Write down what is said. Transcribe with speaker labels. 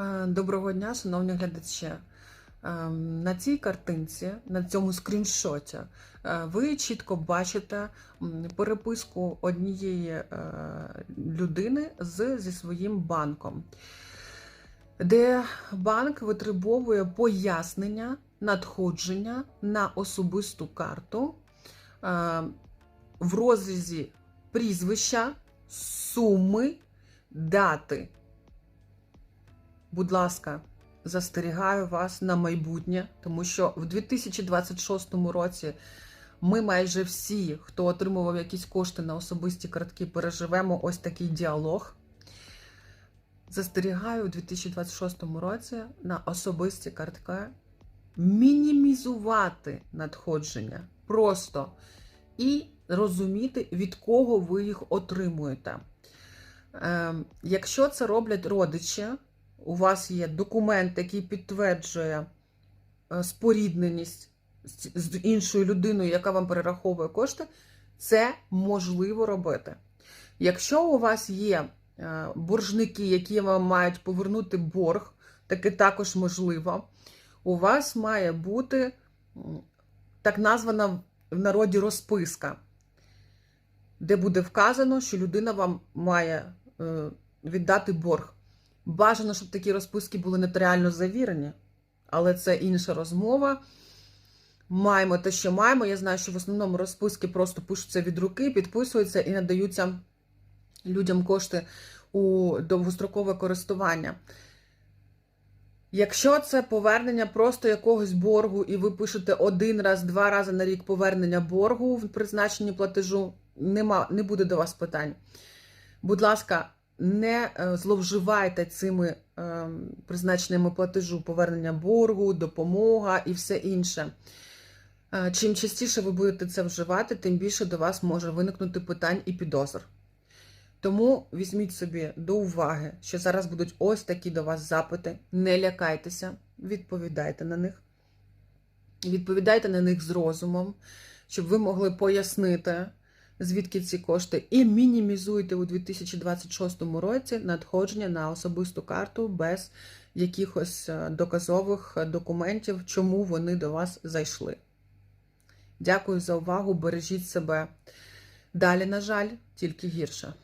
Speaker 1: Е, Доброго дня, шановні глядачі. Е, На цій картинці, на цьому скріншоті, е, ви чітко бачите переписку однієї людини з, зі своїм банком, де банк витребовує пояснення надходження на особисту карту в розрізі прізвища, суми, дати. Будь ласка, застерігаю вас на майбутнє, тому що в 2026 році ми майже всі, хто отримував якісь кошти на особисті картки, переживемо ось такий діалог. Застерігаю у 2026 році на особисті картки мінімізувати надходження просто і розуміти, від кого ви їх отримуєте. Ем, Якщо це роблять родичі, у вас є документ, який підтверджує е, спорідненість з іншою людиною, яка вам перераховує кошти, це можливо робити. Якщо у вас є е, боржники, які вам мають повернути борг, таке також можливо. У вас має бути так названа в народі розписка, де буде вказано, що людина вам має е, віддати борг. Бажано, щоб такі розписки були нотаріально завірені, але це інша розмова. Маємо те, що маємо. Я знаю, що в основному розписки просто пишуться від руки, підписуються і надаються людям кошти у довгострокове користування. Якщо це повернення просто якогось боргу, і ви пишете один раз, два рази на рік повернення боргу в призначенні платежу, нема, не буде до вас питань. Будь ласка, не е, зловживайте цими е, призначеннями платежу повернення боргу, допомога і все інше. Е, Чим частіше ви будете це вживати, тим більше до вас може виникнути питань і підозр. Тому візьміть собі до уваги, що зараз будуть ось такі до вас запити. Не лякайтеся, відповідайте на них. Відповідайте на них з розумом, щоб ви могли пояснити, звідки ці кошти, і мінімізуйте у 2026 році надходження на особисту карту без якихось е, доказових документів, чому вони до вас зайшли. Дякую за увагу, бережіть себе. Далі, на жаль, тільки гірше.